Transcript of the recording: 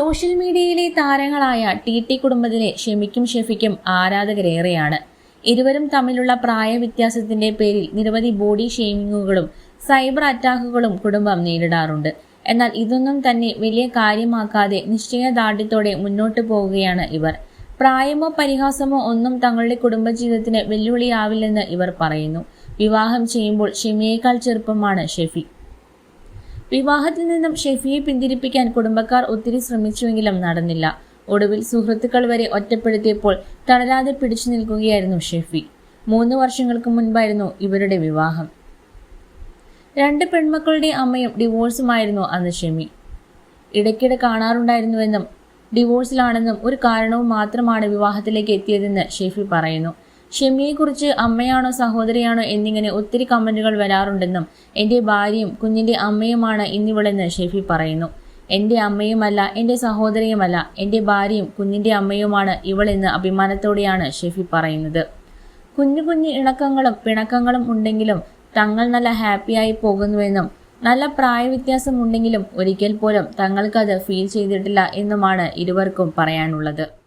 Social മീഡിയയിലെ താരങ്ങളായ T T കുടുംബത്തിലെ ഷെമിക്കും ഷെഫിക്കും ആരാധകരേറെയാണ്. ഇരുവരും തമ്മിലുള്ള പ്രായവ്യത്യാസത്തിന്റെ പേരിൽ നിരവധി ബോഡി ഷെയ്മിങ്ങുകളും സൈബർ അറ്റാക്കുകളും കുടുംബം നേരിടാറുണ്ട്. എന്നാൽ ഇതൊന്നും തന്നെ വലിയ കാര്യമാക്കാതെ നിശ്ചയദാർഢ്യത്തോടെ മുന്നോട്ട് പോവുകയാണ് ഇവർ. പ്രായമോ പരിഹാസമോ ഒന്നും തങ്ങളുടെ കുടുംബജീവിതത്തിന് വെല്ലുവിളിയാവില്ലെന്ന് ഇവർ പറയുന്നു. വിവാഹം ചെയ്യുമ്പോൾ ഷെമിയേക്കാൾ ചെറുപ്പമാണ് ഷെഫി. വിവാഹത്തിൽ നിന്നും ഷെഫിയെ പിന്തിരിപ്പിക്കാൻ കുടുംബക്കാർ ഒത്തിരി ശ്രമിച്ചുവെങ്കിലും നടന്നില്ല. ഒടുവിൽ സുഹൃത്തുക്കൾ വരെ ഒറ്റപ്പെടുത്തിയപ്പോൾ തളരാതെ പിടിച്ചു നിൽക്കുകയായിരുന്നു ഷെഫി. മൂന്ന് വർഷങ്ങൾക്ക് മുൻപായിരുന്നു ഇവരുടെ വിവാഹം. രണ്ട് പെൺമക്കളുടെ അമ്മയും ഡിവോഴ്സുമായിരുന്നു അന്ന് ഷെമി. ഇടയ്ക്കിടെ കാണാറുണ്ടായിരുന്നുവെന്നും ഡിവോഴ്സിലാണെന്നും ഒരു കാരണവും മാത്രമാണ് വിവാഹത്തിലേക്ക് എത്തിയതെന്ന് ഷെഫി പറയുന്നു. ഷെമിയെക്കുറിച്ച് അമ്മയാണോ സഹോദരിയാണോ എന്നിങ്ങനെ ഒത്തിരി കമന്റുകൾ വരാറുണ്ടെന്നും എന്റെ ഭാര്യയും കുഞ്ഞിന്റെ അമ്മയുമാണ് ഇന്നിവളെന്ന് ഷെഫി പറയുന്നു. എന്റെ അമ്മയുമല്ല എന്റെ സഹോദരിയുമല്ല എന്റെ ഭാര്യയും കുഞ്ഞിന്റെ അമ്മയുമാണ് ഇവളെന്ന് അഭിമാനത്തോടെയാണ് ഷെഫി പറയുന്നത്. കുഞ്ഞു കുഞ്ഞു ഇണക്കങ്ങളും പിണക്കങ്ങളും ഉണ്ടെങ്കിലും തങ്ങൾ നല്ല ഹാപ്പിയായി പോകുന്നുവെന്നും നല്ല പ്രായവ്യത്യാസമുണ്ടെങ്കിലും ഒരിക്കൽ പോലും തങ്ങൾക്കത് ഫീൽ ചെയ്തിട്ടില്ല എന്നുമാണ് ഇരുവർക്കും പറയാനുള്ളത്.